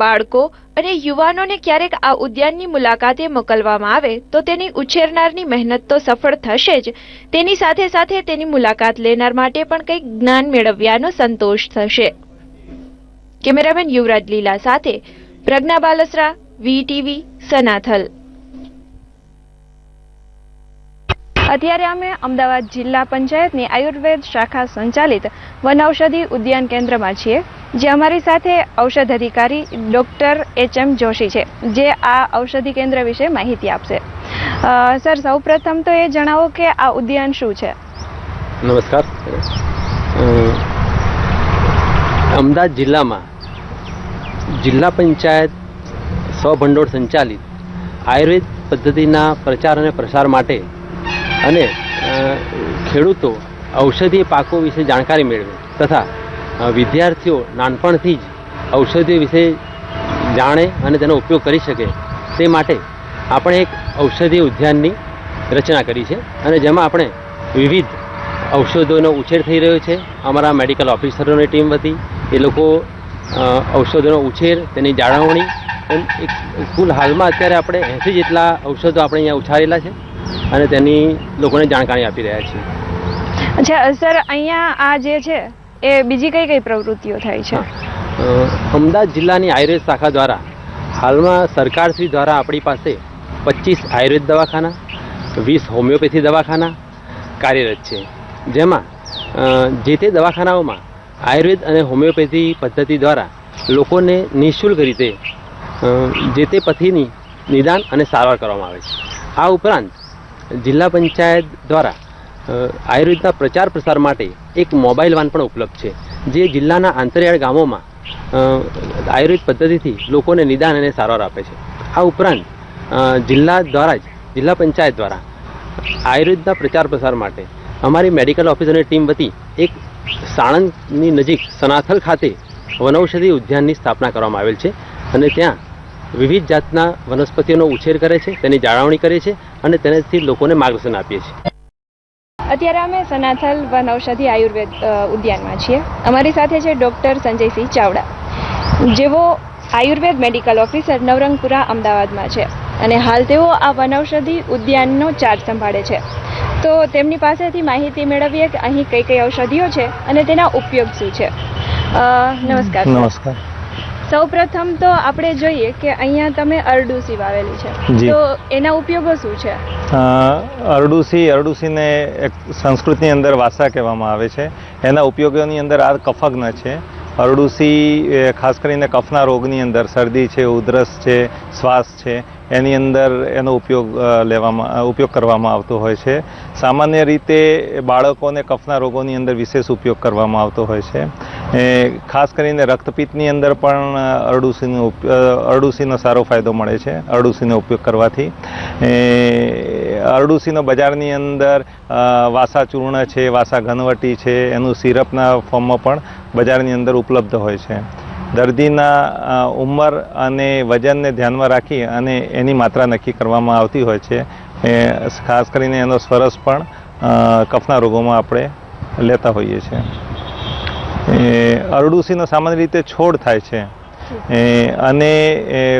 બાળકો અને યુવાનોને ક્યારેક આ ઉદ્યાનની મુલાકાતે મોકલવામાં આવે તો તેની ઉછેરનારની મહેનત તો સફળ થશે જ. તેની સાથે સાથે તેની મુલાકાત લેનાર માટે પણ કંઈક જ્ઞાન મેળવ્યાનો સંતોષ થશે. કેમેરામેન યુવરાજ લીલા સાથે પ્રજ્ઞા બાલસરા વીટીવી સનાથલ. અત્યારે અમે અમદાવાદ જિલ્લા પંચાયતની આયુર્વેદ શાખા સંચાલિત વનૌષધિ ઉદ્યાન કેન્દ્રમાં છીએ, જે અમારી સાથે ઔષધ અધિકારી ડૉક્ટર એચ એમ જોશી છે, જે આ ઔષધિ કેન્દ્ર વિશે માહિતી આપશે. સર, સૌપ્રથમ તો એ જણાવો કે આ ઉદ્યાન શું છે? નમસ્કાર. અમદાવાદ જિલ્લામાં જિલ્લા પંચાયત સ્વભંડોળ સંચાલિત આયુર્વેદ પદ્ધતિના પ્રચાર અને પ્રસાર માટે અને ખેડૂતો ઔષધીય પાકો વિશે જાણકારી મેળવે તથા વિદ્યાર્થીઓ નાનપણથી જ ઔષધિઓ વિશે જાણે અને તેનો ઉપયોગ કરી શકે તે માટે આપણે એક ઔષધીય ઉદ્યાનની રચના કરી છે અને જેમાં આપણે વિવિધ ઔષધોનો ઉછેર થઈ રહ્યો છે. અમારા મેડિકલ ઓફિસરોની ટીમ વતી એ લોકો ઔષધોનો ઉછેર, તેની જાળવણી, એમ કુલ હાલમાં અત્યારે આપણે એંસી જેટલા ઔષધો આપણે અહીંયા ઉછારેલા છે. અને તેની લોકોને જાણકારી આપી રહ્યા છીએ. અચ્છા સર અહીંયા આ જે છે એ બીજી કઈ કઈ પ્રવૃત્તિઓ થાય છે? અમદાવાદ જિલ્લાની આયુર્વેદ શાખા દ્વારા હાલમાં સરકારશ્રી દ્વારા આપણી પાસે પચીસ આયુર્વેદ દવાખાના વીસ હોમિયોપેથી દવાખાના કાર્યરત છે. જેમાં જે તે દવાખાનાઓમાં આયુર્વેદ અને હોમિયોપેથી પદ્ધતિ દ્વારા લોકોને નિઃશુલ્ક રીતે જે તે પથીની નિદાન અને સારવાર કરવામાં આવે છે. આ ઉપરાંત જિલ્લા પંચાયત દ્વારા આયુર્વેદના પ્રચાર પ્રસાર માટે એક મોબાઈલ વાન પણ ઉપલબ્ધ છે, જે જિલ્લાના આંતરિયાળ ગામોમાં આયુર્વેદ પદ્ધતિથી લોકોને નિદાન અને સારવાર આપે છે. આ ઉપરાંત જિલ્લા દ્વારા જ, જિલ્લા પંચાયત દ્વારા આયુર્વેદના પ્રચાર પ્રસાર માટે અમારી મેડિકલ ઓફિસરની ટીમ વતી એક સાણંદની નજીક સનાથલ ખાતે વનૌષધિ ઉદ્યાનની સ્થાપના કરવામાં આવેલ છે અને ત્યાં વિવિધ જાતના વનસ્પતિઓનો ઉછેર કરે છે, તેની જાળવણી કરે છે અને તેનાથી લોકોને માર્ગદર્શન આપીએ છીએ. અત્યારે અમે સનાથલ વન ઔષધિ આયુર્વેદ ઉદ્યાનમાં છીએ. અમારી સાથે છે ડૉક્ટર સંજયસિંહ ચાવડા જેઓ આયુર્વેદ મેડિકલ ઓફિસર નવરંગપુરા અમદાવાદમાં છે. અને હાલ તેઓ આ વનૌષધિ ઉદ્યાનનો ચાર્જ સંભાળે છે. તો તેમની પાસેથી માહિતી મેળવીએ કે અહીં કઈ કઈ ઔષધિઓ છે અને તેના ઉપયોગ શું છે. અ, નમસ્કાર. નમસ્કાર. સૌપ્રથમ તો આપણે જોઈએ કે અહીંયા તમે અરડુસી વાવેલી છે. તો એના ઉપયોગો શું છે? અરડુસી અરડુસીને એક સંસ્કૃતની અંદર વાસા કહેવામાં આવે છે. એના ઉપયોગોની અંદર આ કફગ્ન છે. અરડુસી ખાસ કરીને કફના રોગની અંદર શરદી છે ઉધરસ છે શ્વાસ છે. એની અંદર એનો ઉપયોગ લેવામાં ઉપયોગ કરવામાં આવતો હોય છે. સામાન્ય રીતે બાળકોને કફના રોગોની અંદર વિશેષ ઉપયોગ કરવામાં આવતો હોય છે. એ, ખાસ કરીને રક્તપિત્તની અંદર પણ અરડુસીનો અરડુસીનો સારો ફાયદો મળે છે અરડુસીનો ઉપયોગ કરવાથી. અરડુસીનો બજારની અંદર વાસા ચૂર્ણ છે વાસા ઘનવટી છે એનું સિરપના ફોર્મમાં પણ બજારની અંદર ઉપલબ્ધ હોય છે. દર્દીના ઉંમર અને વજનને ધ્યાનમાં રાખી અને એની માત્રા નક્કી કરવામાં આવતી હોય છે. એ ખાસ કરીને એનો સ્વરસ પણ કફના રોગોમાં આપણે લેતા હોઈએ છીએ. એ અરડુસીનો સામાન્ય રીતે છોડ થાય છે. અને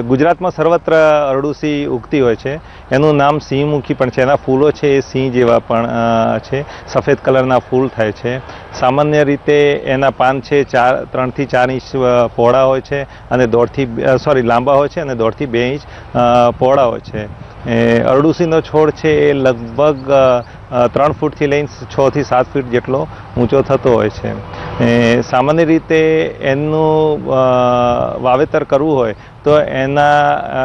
ગુજરાતમાં સર્વત્ર અરડુસી ઉગતી હોય છે. એનું નામ સિંહમુખી પણ છે. એના ફૂલો છે એ સિંહ જેવા પણ છે. સફેદ કલરના ફૂલ થાય છે. સામાન્ય રીતે એના પાન છે ચાર, ત્રણથી ચાર ઇંચ પહોળા હોય છે અને દોઢથી સોરી, લાંબા હોય છે અને દોઢથી બે ઇંચ પહોળા હોય છે. એ અરડુસીનો છોડ છે એ લગભગ ત્રણ ફૂટથી લઈને છથી સાત ફૂટ જેટલો ઊંચો થતો હોય છે. સામાન્ય રીતે એનું વાવેતર કરવું હોય તો એના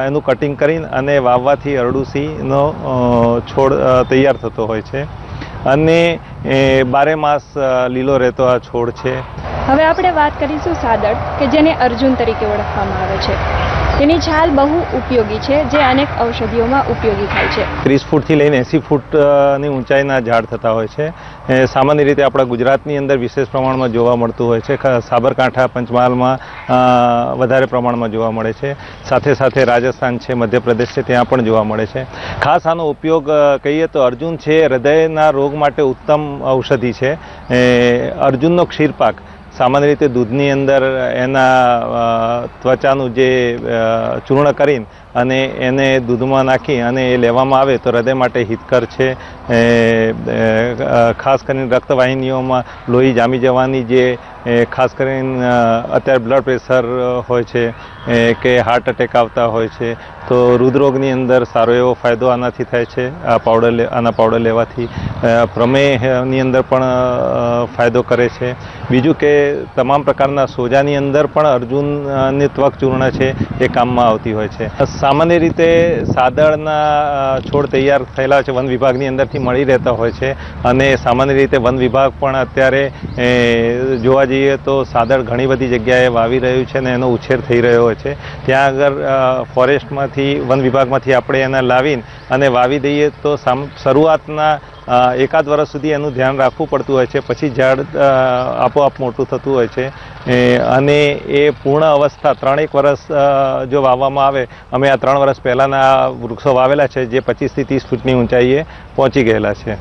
એનું કટિંગ કરીને અને વાવવાથી અરડુસીનો છોડ તૈયાર થતો હોય છે. અને બારે માસ લીલો રહેતો આ છોડ છે. હવે આપણે વાત કરીશું સાદડ કે જેને અર્જુન તરીકે ઓળખવામાં આવે છે. તેની છાલ બહુ ઉપયોગી છે, જે અનેક ઔષધિઓમાં ઉપયોગી થાય છે. ત્રીસ ફૂટથી લઈને એંસી ફૂટની ઊંચાઈના ઝાડ થતા હોય છે. સામાન્ય રીતે આપણા ગુજરાતની અંદર વિશેષ પ્રમાણમાં જોવા મળતું હોય છે. સાબરકાંઠા, પંચમહાલમાં વધારે પ્રમાણમાં જોવા મળે છે. સાથે સાથે રાજસ્થાન છે, મધ્યપ્રદેશ છે, ત્યાં પણ જોવા મળે છે. ખાસ આનો ઉપયોગ કહીએ તો અર્જુન છે, હૃદયના રોગ માટે ઉત્તમ ઔષધિ છે. અર્જુનનો ક્ષીરપાક સામાન્ય રીતે દૂધની અંદર એના ત્વચાનું જે ચૂર્ણ કરીને અને એને દૂધમાં નાખી અને એ લેવામાં આવે તો હૃદય માટે હિતકર છે. ખાસ કરીને રક્તવાહિનીઓમાં લોહી જામી જવાની જે ખાસ કરીને અત્યારે બ્લડ પ્રેશર હોય છે કે હાર્ટ એટેક આવતા હોય છે તો હૃદરોગની અંદર સારો એવો ફાયદો આનાથી થાય છે. આ પાવડર આના પાવડર લેવાથી પ્રમેહની અંદર પણ ફાયદો કરે છે. બીજું કે તમામ પ્રકારના સોજાની અંદર પણ અર્જુનની ત્વક ચૂર્ણ છે એ કામમાં આવતી હોય છે. સામાન્ય રીતે સાદળના છોડ તૈયાર થયેલા છે વન વિભાગની અંદરથી મળી રહેતા હોય છે. અને સામાન્ય રીતે વન વિભાગ પણ અત્યારે જોવા જઈએ તો સાદળ ઘણી બધી જગ્યાએ વાવી રહ્યું છે અને એનો ઉછેર થઈ રહ્યો હોય છે. ત્યાં આગળ અ, ફોરેસ્ટમાંથી વન વિભાગમાંથી આપણે એને લાવીને અને વાવી દઈએ તો શરૂઆતના એકાદ વર્ષ સુધી એનું ધ્યાન રાખવું પડતું હોય છે. પછી ઝાડ આપોઆપ મોટું થતું હોય છે. અને એ પૂર્ણ અવસ્થા, ત્રણેક વર્ષ જો વાવવામાં આવે, અમે આ ત્રણ વર્ષ પહેલાંના વૃક્ષો વાવેલા છે, જે પચીસથી ત્રીસ ફૂટની ઊંચાઈએ પહોંચી ગયેલા છે.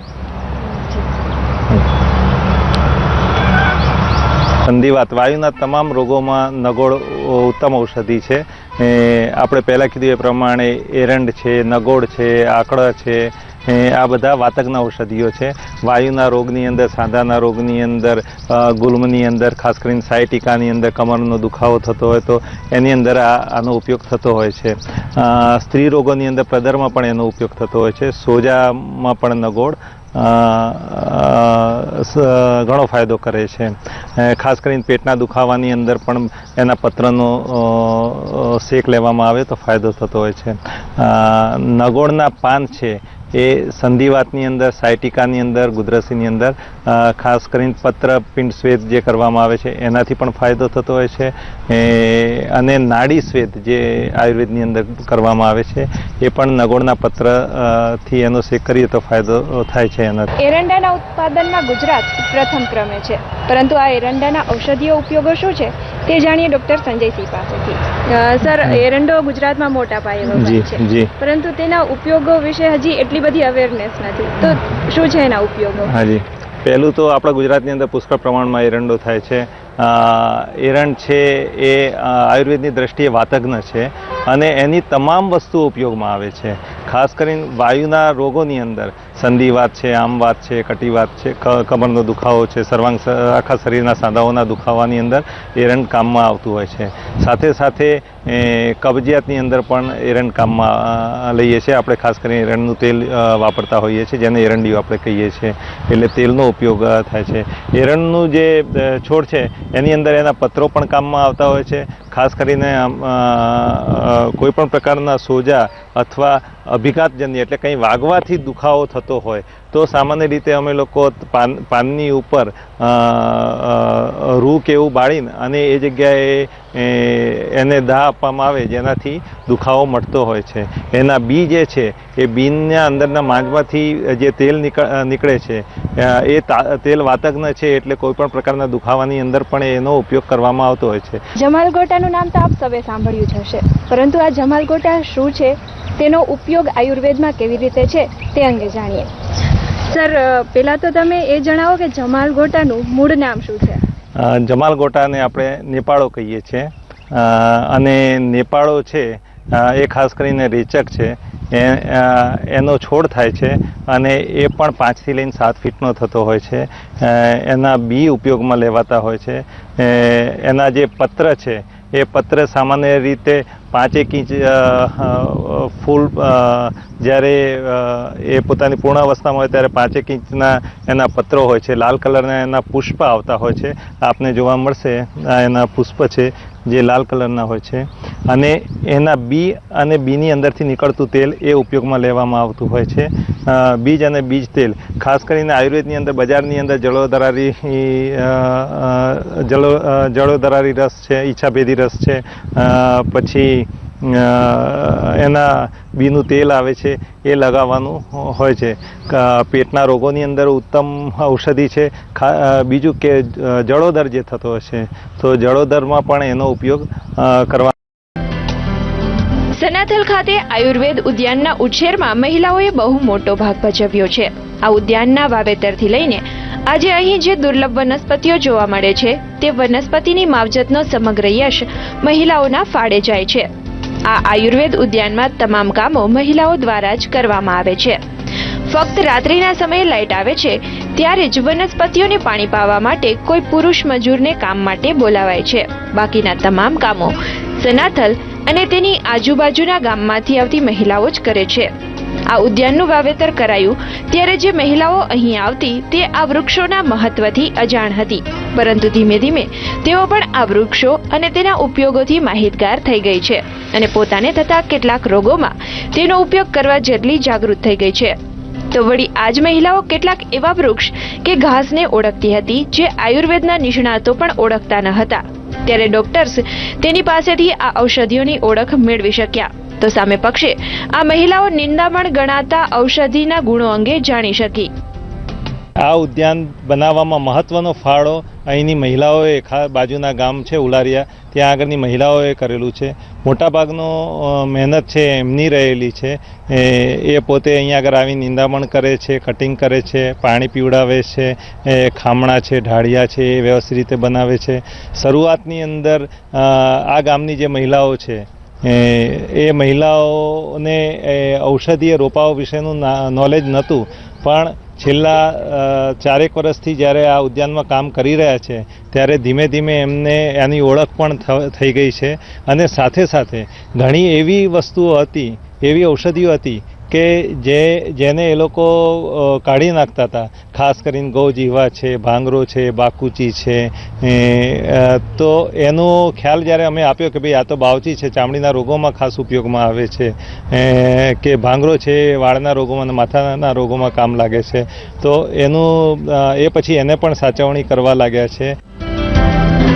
સંધિવાત વાયુના તમામ રોગોમાં નગોળ ઉત્તમ ઔષધિ છે. આપણે પહેલાં કીધું એ પ્રમાણે એરંડ છે, નગોળ છે, આકડા છે આ બધા વાતકના ઔષધિઓ છે. વાયુના રોગની અંદર, સાંધાના રોગની અંદર ગુલ્મની અંદર, ખાસ કરીને સાયટિકાની અંદર કમરનો દુખાવો થતો હોય તો એની અંદર આ, આનો ઉપયોગ થતો હોય છે. સ્ત્રી રોગોની અંદર પ્રદરમાં પણ એનો ઉપયોગ થતો હોય છે. સોજામાં પણ નગોળ ઘણો ફાયદો કરે છે. ખાસ કરીને પેટના દુખાવાની અંદર પણ એના પત્રનો શેક લેવામાં આવે તો ફાયદો થતો હોય છે. નગોળના પાન છે એ સંધિવાતની અંદર, સાયટિકાની અંદર, ગુદરસીની અંદર ખાસ કરીને પત્ર, પિંડ શ્વેત જે કરવામાં આવે છે, એનાથી પણ ફાયદો થતો હોય છે. અને નાડી શ્વેત જે આયુર્વેદની અંદર કરવામાં આવે છે, એ પણ નગોળના પત્રથી એનો શેક કરીએ તો ફાયદો થાય છે એનાથી. એરંડાના ઉત્પાદનમાં ગુજરાત પ્રથમ ક્રમે છે. પરંતુ આ એરંડાના ઔષધીય ઉપયોગો શું છે? તે જાણીએ ડૉક્ટર સંજયસિંહ પાસેથી. સર એરંડો ગુજરાતમાં મોટા પાયે વપરાય છે. પરંતુ તેના ઉપયોગો વિશે હજી એટલી બધી અવેરનેસ નથી. તો શું છે એના ઉપયોગો? હાજી પહેલું તો આપણા ગુજરાતની અંદર પુષ્કળ પ્રમાણમાં એરંડો થાય છે. એરંડ છે એ આયુર્વેદની દ્રષ્ટિએ વાતજ્ઞ છે અને એની તમામ વસ્તુઓ ઉપયોગમાં આવે છે. ખાસ કરીને વાયુના રોગોની અંદર. સંધિવાત છે આમવાત છે કટીવાત છે કમરનો દુખાવો છે, સર્વાંગ આખા શરીરના સાંધાઓના દુખાવાની અંદર એરંડ કામમાં આવતું હોય છે. સાથે સાથે કબજિયાતની અંદર પણ એરંડ કામમાં લઈએ છીએ. આપણે ખાસ કરીને એરંડનું તેલ વાપરતા હોઈએ છીએ, જેને એરંડિયું આપણે કહીએ છીએ. એટલે તેલનો ઉપયોગ થાય છે. એરંડનું જે છોડ છે, એની અંદર એના પત્રો પણ કામમાં આવતા હોય છે. ખાસ કરીને કોઈ પણ પ્રકારના સોજા અથવા અભિઘાતજન્ય, એટલે કંઈ વાગવાથી દુખાવો થતો હોય, તો સામાન્ય રીતે અમે લોકો પાન, પાનની ઉપર રૂ કે એવું બાળીને અને એ જગ્યાએ એને દાહ આપવામાં આવે જેનાથી દુખાવો મટતો હોય છે. એના બી જે છે, એ બીનના અંદરના માંજમાંથી જે તેલ નીક- નીકળે છે એ તેલ વાતજ્ઞ છે એટલે કોઈ પણ પ્રકારના દુખાવાની અંદર પણ એનો ઉપયોગ કરવામાં આવતો હોય છે. જમાલગોટાનું નામ તો આપ સૌએ સાંભળ્યું જ હશે. પરંતુ આ જમાલગોટા શું છે? તેનો ઉપયોગ આયુર્વેદમાં કેવી રીતે છે? તે અંગે જાણીએ. સર પહેલાં તો તમે એ જણાવો કે જમાલગોટાનું મૂળ નામ શું છે? જમાલ ગોટાને આપણે નેપાળો કહીએ છીએ. અને નેપાળો છે એ ખાસ કરીને રેચક છે. એનો છોડ થાય છે અને એ પણ પાંચથી લઈને સાત ફીટનો થતો હોય છે. એના બી ઉપયોગમાં લેવાતા હોય છે. એના જે પત્ર છે એ પત્ર સામાન્ય રીતે પાંચેક ઇંચ ફૂલ જ્યારે એ પોતાની પૂર્ણાવસ્થામાં હોય ત્યારે પાંચેક ઇંચના એના પત્રો હોય છે. લાલ કલરના એના પુષ્પ આવતા હોય છે. આપને જોવા મળશે આ એના પુષ્પ છે. જે લાલ કલરના હોય છે. અને એના બી અને બીની અંદરથી નીકળતું તેલ એ ઉપયોગમાં લેવામાં આવતું હોય છે. બીજ અને બીજ તેલ. ખાસ કરીને આયુર્વેદની અંદર, બજારની અંદર જળોદરારી જળો જળોદરારી રસ છે, ઈચ્છાભેદી રસ છે. પછી એના બીનું તેલ આવે છે, એ લગાવવાનું હોય છે. પેટના રોગોની અંદર ઉત્તમ ઔષધિ છે. બીજું કે જળોદર જે થતો હશે, તો જળોદરમાં પણ એનો ઉપયોગ કરવા સનાથલ ખાતે આયુર્વેદ ઉદ્યાનના ઉછેરમાં મહિલાઓએ બહુ મોટો ભાગ ભજવ્યો છે. આ ઉદ્યાનના વાવેતરથી લઈને આજે અહીં જે દુર્લભ વનસ્પતિઓ જોવા મળે છે, તે વનસ્પતિની માવજતનો સમગ્ર યશ મહિલાઓના ફાળે જાય છે. આ આયુર્વેદ ઉદ્યાનમાં તમામ કામો મહિલાઓ દ્વારા જ કરવામાં આવે છે. ફક્ત રાત્રિના સમયે લાઇટ આવે છે, ત્યારે જ વનસ્પતિઓને પાણી પાવા માટે કોઈ પુરુષ મજૂરને કામ માટે બોલાવાય છે. બાકીના તમામ કામો સનાથલ અને તેની આજુબાજુના ગામમાંથી આવતી મહિલાઓ જ કરે છે. આ ઉદ્યાનનું વાવેતર કરાયું ત્યારે જે મહિલાઓ અહીં આવતી તે આ વૃક્ષોના મહત્વથી અજાણ હતી. પરંતુ ધીમે ધીમે તેઓ પણ આ વૃક્ષો અને તેના ઉપયોગોથી માહિતગાર થઈ ગઈ છે અને પોતાને થતા કેટલાક રોગોમાં તેનો ઉપયોગ કરવા જેટલી જાગૃત થઈ ગઈ છે. તો વળી આજ મહિલાઓ કેટલાક એવા વૃક્ષ કે ઘાસને ઓળખતી હતી જે આયુર્વેદના નિષ્ણાતો પણ ઓળખતા ન હતા. ત્યારે ડોક્ટર્સ તેની પાસેથી આ ઔષધિઓની ઓળખ મેળવી શક્યા. તો સામે પક્ષે આ મહિલાઓ નિંદામણ ગણાતા ઔષધિના ગુણો અંગે જાણી શકી. આ ઉદ્યાન બનાવવામાં મહત્વનો ફાળો અહીંની મહિલાઓએ બાજુના ગામ છે ઉલારિયા, ત્યાં આગળની મહિલાઓએ કરેલું છે. મોટાભાગનો મહેનત છે એમની રહેલી છે. એ પોતે અહીંયા આગળ આવી નિંદામણ કરે છે, કટિંગ કરે છે, પાણી પીવડાવે છે ખામણા છે, ઢાળિયા છે, એ વ્યવસ્થિત રીતે બનાવે છે. શરૂઆતની અંદર આ ગામની જે મહિલાઓ છે એ મહિલાઓને ઔષધીય રોપાઓ વિશેનું નોલેજ નહોતું. પણ છેલ્લા ચારેક વર્ષથી જ્યારે આ ઉદ્યાનમાં કામ કરી રહ્યા છે, ત્યારે ધીમે ધીમે એમને એની ઓળખ પણ થઈ ગઈ છે. અને સાથે સાથે ઘણી એવી વસ્તુઓ હતી, એવી ઔષધિઓ હતી કે જે, જેને એ લોકો કાઢી નાખતા હતા. ખાસ કરીને ગૌ જીવા છે, ભાંગરો છે, બાકુચી છે તો એનો ખ્યાલ જ્યારે અમે આપ્યો કે ભાઈ આ તો બાવચી છે, ચામડીના રોગોમાં ખાસ ઉપયોગમાં આવે છે કે ભાંગરો છે, વાળના રોગોમાં અને માથાના રોગોમાં કામ લાગે છે, તો એનું એ પછી એને પણ સાચવણી કરવા લાગ્યા છે.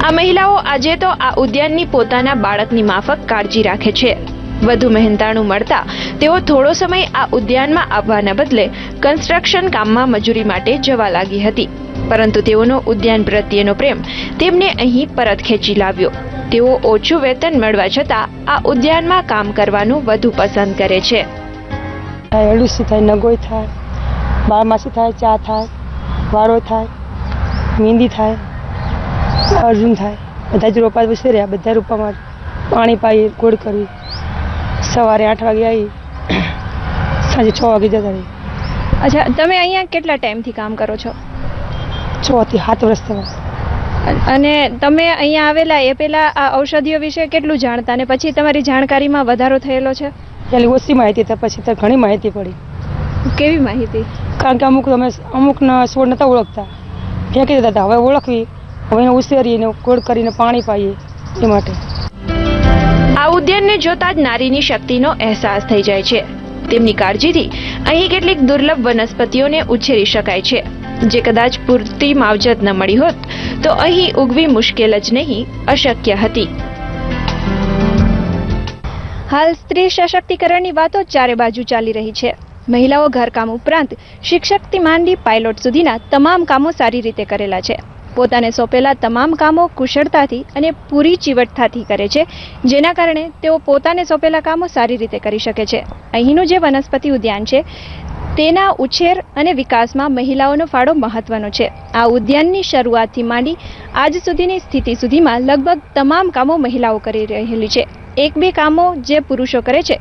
આ મહિલાઓ આજે તો આ ઉદ્યાનની પોતાના બાળકની માફક કાળજી રાખે છે. વધુ મહેનતાણું મળતા તેઓ થોડો સમય આ ઉદ્યાનમાં આવવાના બદલે કન્સ્ટ્રક્શન કામમાં મજૂરી માટે જવા લાગી હતી. પરંતુ તેઓનો ઉદ્યાન પ્રત્યેનો પ્રેમ તેમને અહીં પરત ખેંચી લાવ્યો. તેઓ ઓછું વેતન મળવા છતાં આ ઉદ્યાનમાં કામ કરવાનું વધુ પસંદ કરે છે. થાય નગોઈ થાય બારમાસી થાય, ચા થાય, વારો થાય મહેંદી થાય, અર્જુન થાય, બધા જ રોપા વિશે રહ્યા, બધા રોપામાં પાણી પાઈ ગોળ કરી સવારે આઠ વાગે આવી સાંજે છ વાગે જતા રહી. અચ્છા તમે અહીંયા કેટલા ટાઈમથી કામ કરો છો? છ થી સાત વર્ષ થવા અને તમે અહીંયા આવેલા એ પહેલાં આ ઔષધિઓ વિશે કેટલું જાણતા? અને પછી તમારી જાણકારીમાં વધારો થયેલો છે? પહેલી ઓછી માહિતી હતા પછી તો ઘણી માહિતી પડી. કેવી માહિતી? કારણ કે અમુક અમે અમુકના છોડ નતા ઓળખતા. ફેંકી દેતા હતા. હવે ઓળખવી હવે એને ઉછેરીને ગોળ કરીને પાણી પાઈએ એ માટે. આ ઉદ્યાનને જોતા જ નારીની શક્તિનો અહેસાસ થઈ જાય છે. તેમની કાળજીથી અહીં કેટલીક દુર્લભ વનસ્પતિઓને ઉછેરી શકાય છે. જે કદાચ પૂરતી માવજત ન મળી હોત, તો અહીં ઉગવી મુશ્કેલ જ નહીં, અશક્ય હતી. હાલ સ્ત્રી સશક્તિકરણની વાતો ચારે બાજુ ચાલી રહી છે. મહિલાઓ ઘરકામ ઉપરાંત શિક્ષકથી માંડી પાયલોટ સુધીના તમામ કામો સારી રીતે કરેલા છે. પોતાને સોંપેલા તમામ કામો કુશળતાથી અને પૂરી ચીવટતાથી કરે છે, જેના કારણે તેઓ પોતાને સોંપેલા કામો સારી રીતે કરી શકે છે. અહીંનું જે વનસ્પતિ ઉદ્યાન છે, તેના ઉછેર અને વિકાસમાં મહિલાઓનો ફાળો મહત્વનો છે. આ ઉદ્યાનની શરૂઆતથી માંડી આજ સુધીની સ્થિતિ સુધીમાં લગભગ તમામ કામો મહિલાઓ કરી રહેલી છે. એક બે કામો જે પુરુષો કરે છે,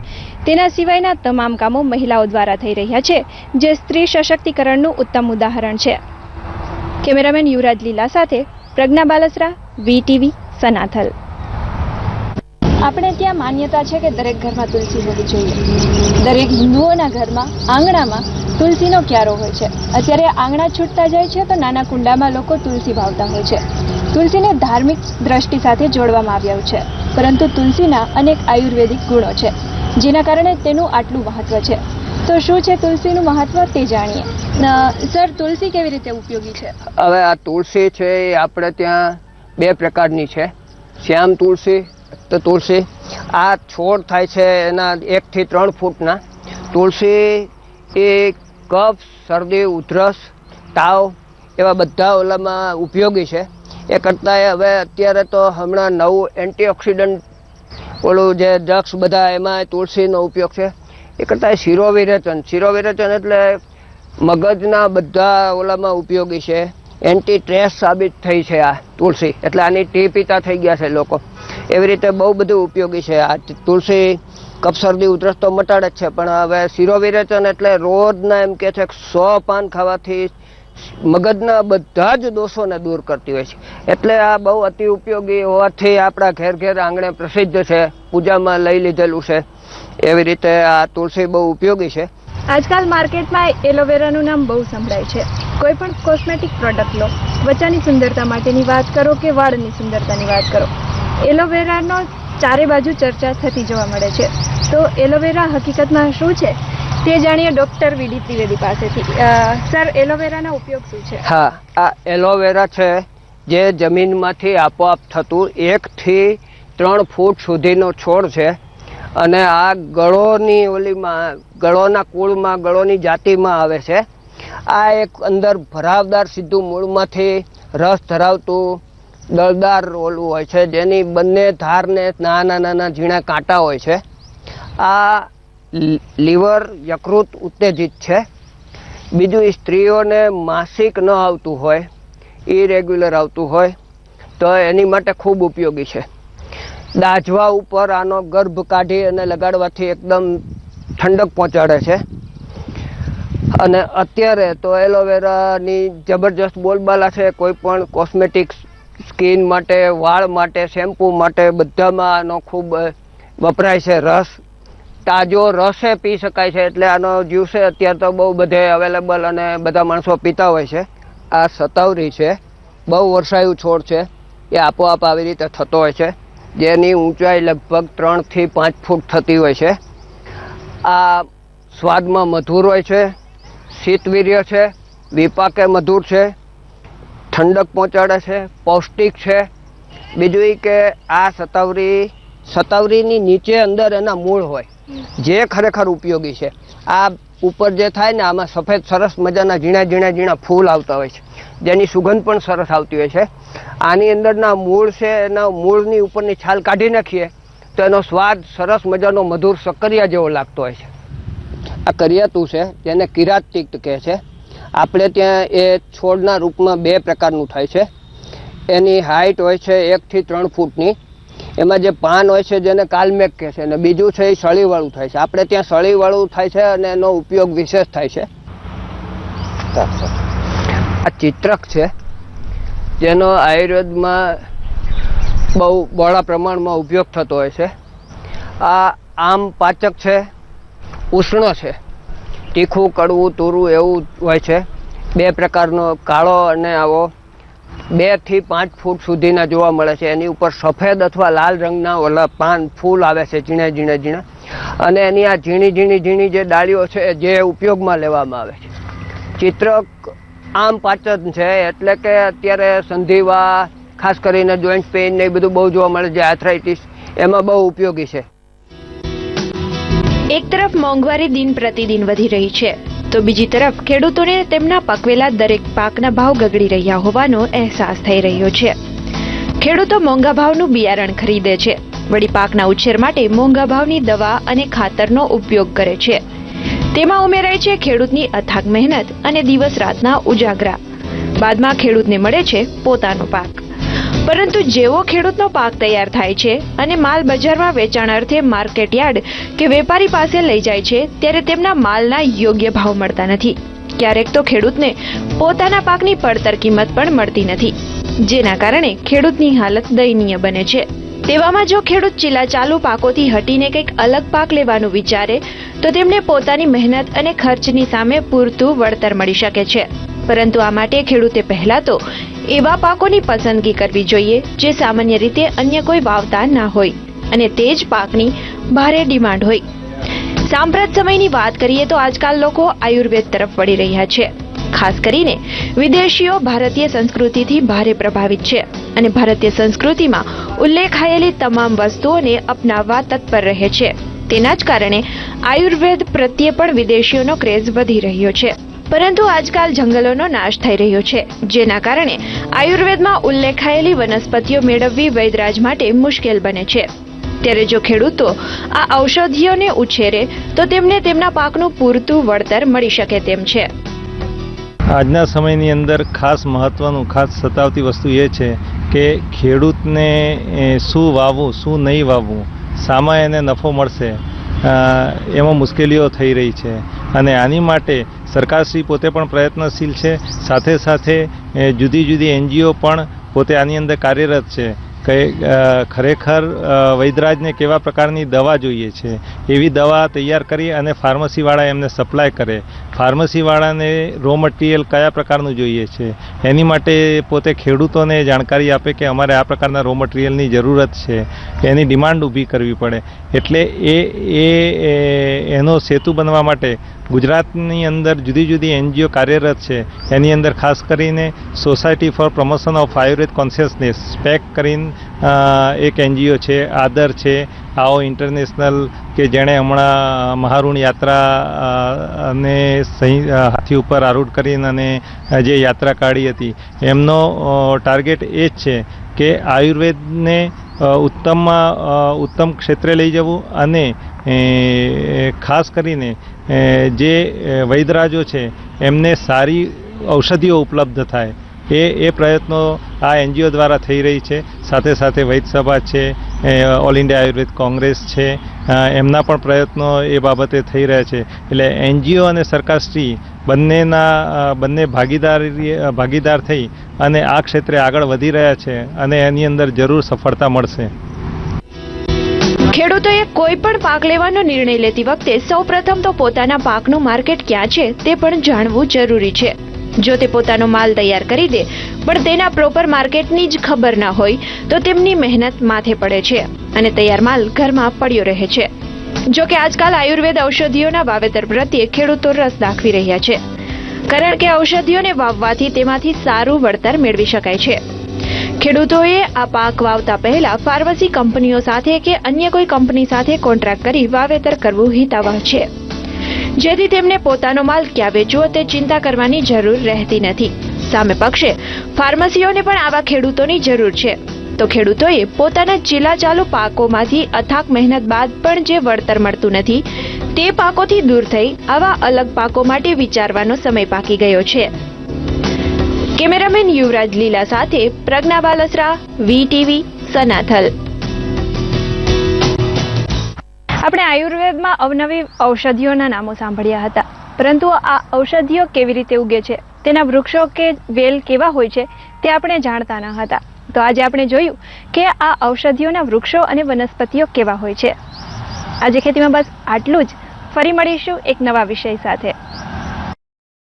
તેના સિવાયના તમામ કામો મહિલાઓ દ્વારા થઈ રહ્યા છે, જે સ્ત્રી સશક્તિકરણનું ઉત્તમ ઉદાહરણ છે. કેમેરામેન યુવરાજ લીલા સાથે પ્રજ્ઞા બાલસરા, વીટીવી, સનાથલ. આપણે ત્યાં માન્યતા છે કે દરેક ઘરમાં તુલસી હોવી જોઈએ. દરેક હિન્દુઓના ઘરમાં, આંગણામાં તુલસીનો ક્યારો હોય છે. અત્યારે આંગણા છૂટતા જાય છે તો નાના કુંડામાં લોકો તુલસી વાવતા હોય છે. તુલસીને ધાર્મિક દ્રષ્ટિ સાથે જોડવામાં આવ્યું છે. પરંતુ તુલસીના અનેક આયુર્વેદિક ગુણો છે, જેના કારણે તેનું આટલું મહત્વ છે. તો શું છે તુલસીનું મહત્વ તે જાણીએ. સર, તુલસી કેવી રીતે ઉપયોગી છે? હવે આ તુલસી છે એ આપણે ત્યાં બે પ્રકારની છે. શ્યામ તુલસી, તો તુલસી, આ છોડ થાય છે એના એકથી ત્રણ ફૂટના. તુલસી એ કફ, શરદી, ઉધરસ, તાવ એવા બધા ઓલામાં ઉપયોગી છે. એ કરતાં હવે અત્યારે તો હમણાં નવું એન્ટીઓક્સિડન્ટ ઓલું જે ડ્રગ્સ બધા એમાં તુલસીનો ઉપયોગ છે. એ કરતાં શિરોવિરેચન. શિરોવિરેચન એટલે મગજના બધા ઓલામાં ઉપયોગી છે. એન્ટી ટ્રેસ સાબિત થઈ છે આ તુલસી. એટલે આની ટી પીતા થઈ ગયા છે લોકો. એવી રીતે બહુ બધું ઉપયોગી છે આ તુલસી. કપસરદી ઉધરસ તો મટાડે જ છે, પણ હવે શિરો વિરેચન એટલે રોજના એમ કે છે સો પાન ખાવાથી મગજના બધા જ દોષોને દૂર કરતી હોય છે. એટલે આ બહુ અતિ ઉપયોગી હોવાથી આપણા ઘેર ઘેર આંગણે પ્રસિદ્ધ છે. પૂજામાં લઈ લીધેલું છે. એવી રીતે આ તુલસી બહુ ઉપયોગી છે. આજકાલ માર્કેટમાં એલોવેરાનું નામ બહુ સંભળાય છે. કોઈ પણ કોસ્મેટિક પ્રોડક્ટ લો ત્વચાની સુંદરતા માટેની વાત કરો કે વાળની સુંદરતાની વાત કરો. એલોવેરાનો ચારે બાજુ ચર્ચા થતી જોવા મળે છે. તો એલોવેરા હકીકતમાં શું છે? તે જાણીએ ડૉક્ટર વીડી ત્રિવેદી પાસેથી. સર એલોવેરાના ઉપયોગ શું છે? હા આ એલોવેરા છે જે જમીનમાંથી આપોઆપ થતું એકથી ત્રણ ફૂટ સુધીનો છોડ છે. અને આ ગળોની ઓલીમાં, ગળોના કુળમાં, ગળોની જાતિમાં આવે છે. આ એક અંદર ભરાવદાર સીધું મૂળમાંથી રસ ધરાવતું દળદાર ઓલું હોય છે, જેની બંને ધારને નાના નાના ઝીણા કાંટા હોય છે. આ લીવર યકૃત ઉત્તેજિત છે. બીજું સ્ત્રીઓને માસિક ન આવતું હોય ઇરેગ્યુલર આવતું હોય, તો એની માટે ખૂબ ઉપયોગી છે. દાજવા ઉપર આનો ગર્ભ કાઢી અને લગાડવાથી એકદમ ઠંડક પહોંચાડે છે. અને અત્યારે તો એલોવેરાની જબરજસ્ત બોલબાલા છે, કોઈ પણ કોસ્મેટિક સ્કિન માટે, વાળ માટે શેમ્પૂ માટે બધામાં આનો ખૂબ વપરાય છે રસ. તાજો રસે પી શકાય છે, એટલે આનો જ્યુસે અત્યારે તો બહુ બધે અવેલેબલ અને બધા માણસો પીતા હોય છે. આ સતાવરી છે, બહુ વર્ષાયુ છોડ છે, એ આપોઆપ આવી રીતે થતો હોય છે. જેની ઊંચાઈ લગભગ ત્રણથી પાંચ ફૂટ થતી હોય છે. આ સ્વાદમાં મધુર હોય છે, શીતવીર્ય છે, વિપાકે મધુર છે, ઠંડક પહોંચાડે છે, પૌષ્ટિક છે. બીજું કે આ સતાવરી, સતાવરીની નીચે અંદર એના મૂળ હોય, જે ખરેખર ઉપયોગી છે. આ ઉપર જે થાય ને આમાં સફેદ સરસ મજાના ઝીણા ઝીણા ઝીણા ફૂલ આવતા હોય છે. જેની સુગંધ પણ સરસ આવતી હોય છે. આની અંદરના મૂળ છે, એના મૂળની ઉપરની છાલ કાઢી નાખીએ, તો એનો સ્વાદ સરસ મજાનો મધુર સક્કરિયા જેવો લાગતો હોય છે. આ કરિયાતું છે, જેને કિરાત તિક્ત કહે છે. આપણે ત્યાં એ છોડના રૂપમાં બે પ્રકારનું થાય છે. એની હાઇટ હોય છે એકથી ત્રણ ફૂટની. એમાં જે પાન હોય છે જેને કાલમેઘ કહે છે અને બીજું છે એ સળીવાળું થાય છે. આપણે ત્યાં સળીવાળું થાય છે અને એનો ઉપયોગ વિશેષ થાય છે. આ ચિત્રક છે. જેનો આયુર્વેદમાં બહુ બહોળા પ્રમાણમાં ઉપયોગ થતો હોય છે. આ આમ પાચક છે, ઉષ્ણ છે. તીખું, કડવું, તુરું એવું હોય છે. બે પ્રકારનો કાળો અને આવો. બેથી પાંચ ફૂટ સુધીના જોવા મળે છે. એની ઉપર સફેદ અથવા લાલ રંગના ઓલા પાન ફૂલ આવે છે, ઝીણે ઝીણે ઝીણે. અને એની આ ઝીણી ઝીણી ઝીણી જે ડાળીઓ છે જે ઉપયોગમાં લેવામાં આવે છે. ચિત્રક આમ પાચન છે, એટલે કે અત્યારે સંધિવા, ખાસ કરીને જોઈન્ટ પેઇન ને બધું બહુ જોવા મળે છે આર્થરાઇટિસ એમાં બહુ ઉપયોગી છે. એક તરફ મોંઘવારી દિન પ્રતિદિન વધી રહી છે, તો બીજી તરફ ખેડૂતોને તેમના પકવેલા દરેક પાકના ભાવ ગગડી રહ્યા હોવાનો અહેસાસ થઈ રહ્યો છે. ખેડૂતો મોંઘા ભાવનું બિયારણ ખરીદે છે, વળી પાકના ઉછેર માટે મોંઘા ભાવની દવા અને ખાતરનો ઉપયોગ કરે છે. તેમાં ઉમેરાય છે ખેડૂતની અથાગ મહેનત અને દિવસ રાતના ઉજાગરા. બાદમાં ખેડૂતને મળે છે પોતાનો પાક. પરંતુ જેવો ખેડૂતનો પાક તૈયાર થાય છે અને માલ બજારમાં વેચાણ અર્થે માર્કેટ યાર્ડ કે વેપારી પાસે લઈ જાય છે, ત્યારે તેમના માલના યોગ્ય ભાવ મળતા નથી. ક્યારેક તો ખેડૂતને પોતાના પાકની પડતર કિંમત પણ મળતી નથી, જેના કારણે ખેડૂતની હાલત દયનીય બને છે. તેવામાં જો ખેડૂત ચીલા ચાલુ પાકોથી હટીને કંઈક અલગ પાક લેવાનું વિચારે, તો તેમને પોતાની મહેનત અને ખર્ચની સામે પૂરતું વળતર મળી શકે છે. પરંતુ આ માટે ખેડૂતે પહેલા તો એવા પાકોની પસંદગી કરવી જોઈએ, જે સામાન્ય રીતે અન્ય કોઈ વાવતા ના હોય, અને તે જ પાકની ભારે ડિમાન્ડ હોય. સાંપ્રત સમયની વાત કરીએ તો આજકાલ લોકો આયુર્વેદ તરફ વળી રહ્યા છે. ખાસ કરીને વિદેશીઓ ભારતીય સંસ્કૃતિથી ભારે પ્રભાવિત છે અને ભારતીય સંસ્કૃતિમાં ઉલ્લેખાયેલી તમામ વસ્તુઓને અપનાવવા તત્પર રહે છે. તેના જ કારણે આયુર્વેદ પ્રત્યે પણ વિદેશીઓનો ક્રેઝ વધી રહ્યો છે. પરંતુ આજકાલ જંગલોનો નાશ થઈ રહ્યો છે, જેના કારણે આયુર્વેદમાં ઉલ્લેખાયેલી વનસ્પતિઓ મેળવવી વૈદરાજ માટે મુશ્કેલ બને છે. ત્યારે જો ખેડૂતો આ ઔષધિઓને ઉછેરે, તો તેમને તેમના પાકનું પૂરતું વળતર મળી શકે તેમ છે. આજના સમયની અંદર ખાસ મહત્ત્વનું ખાસ સતાવતી વસ્તુ એ છે કે ખેડૂતને શું વાવવું, શું નહીં વાવવું શામાં એને નફો મળશે એમાં મુશ્કેલીઓ થઈ રહી છે. અને આની માટે સરકારશ્રી પોતે પણ પ્રયત્નશીલ છે. સાથે સાથે જુદી જુદી એનજીઓ પણ પોતે આની અંદર કાર્યરત છે. કે ખરેખર વૈદરાજને કેવા પ્રકારની દવા જોઈએ છે? એવી દવા તૈયાર કરી અને ફાર્મસીવાળા એમને સપ્લાય કરે. ફાર્મસીવાળાને રો મટીરિયલ કયા પ્રકારનું જોઈએ છે? એની માટે પોતે ખેડૂતોને જાણકારી આપે કે અમારે આ પ્રકારના રો મટીરિયલની જરૂરત છે. એની ડિમાન્ડ ઊભી કરવી પડે. એટલે એ એ એનો સેતુ બનવા માટે ગુજરાતની અંદર જુદી જુદી એનજીઓ કાર્યરત છે. એની અંદર ખાસ કરીને society for promotion of Ayurveda consciousness spec કરીને એક એનજીઓ છે, આદર છે આવો ઇન્ટરનેશનલ કે જેણે હમણાં મહારુણ યાત્રા ને સહી હાથી ઉપર આરૂઢ કરીને અને જે યાત્રા કાઢી હતી, એમનો ટાર્ગેટ એ જ છે કે આયુર્વેદને ઉત્તમમાં ઉત્તમ ક્ષેત્રે લઈ જવું અને ખાસ કરીને જે વૈદરાજો છે, એમને સારી ઔષધિઓ ઉપલબ્ધ થાય. એ એ પ્રયત્નો આ એનજીઓ દ્વારા થઈ રહી છે. સાથે સાથે વૈદ્યસભા છે ઓલ ઇન્ડિયા આયુર્વેદ કોંગ્રેસ છે એમના પણ પ્રયત્નો એ બાબતે થઈ રહ્યા છે. એટલે એનજીઓ અને સરકારશ્રી બંનેના બંને ભાગીદારી ભાગીદાર થઈ અને આ ક્ષેત્રે આગળ વધી રહ્યા છે અને એની અંદર જરૂર સફળતા મળશે. ખેડૂતોએ કોઈ પણ પાક લેવાનો નિર્ણય લેતી વખતે સૌપ્રથમ તો પોતાના પાકનું માર્કેટ ક્યાં છે તે પણ જાણવું જરૂરી છે. જો તે પોતાનો માલ તૈયાર કરી દે, પણ તેના પ્રોપર માર્કેટની જ ખબર ના હોય, તો તેમની મહેનત માથે પડે છે અને તૈયાર માલ ઘરમાં પડ્યો રહે છે. જો કે આજકાલ આયુર્વેદ ઔષધિઓના વાવેતર પ્રત્યે ખેડૂતો રસ દાખવી રહ્યા છે. કારણ કે ઔષધિઓને વાવવાથી તેમાંથી સારું વળતર મેળવી શકાય છે. ખેડૂતોએ આ પાક વાવતા પહેલા ફાર્મસી કંપનીઓ સાથે કે અન્ય કોઈ કંપની સાથે કોન્ટ્રાક્ટ કરી વાવેતર કરવું હિતાવહ છે. જેથી તેમને પોતાનો માલ ક્યાં વેચવો તે ચિંતા કરવાની જરૂર રહેતી નથી. સામે પક્ષે ફાર્મસીઓને પણ આવા ખેડૂતોની જરૂર છે. તો ખેડૂતોએ પોતાના ચીલાચાલુ પાકોમાંથી અથાક મહેનત બાદ પણ જે વળતર મળતું નથી, તે પાકોથી દૂર થઈ આવા અલગ પાકો માટે વિચારવાનો સમય પાકી ગયો છે. કેમેરામેન યુવરાજ લીલા સાથે પ્રજ્ઞા બાલસરા વીટીવી સનાથલ. આપણે આયુર્વેદમાં અવનવી ઔષધિઓના નામો સાંભળ્યા હતા. પરંતુ આ ઔષધિઓ કેવી રીતે ઉગે છે? તેના વૃક્ષો કે વેલ કેવા હોય છે તે આપણે જાણતા ન હતા. તો આજે આપણે જોયું કે આ ઔષધિઓના વૃક્ષો અને વનસ્પતિઓ કેવા હોય છે. આજે ખેતીમાં બસ આટલું જ. ફરી મળીશું એક નવા વિષય સાથે.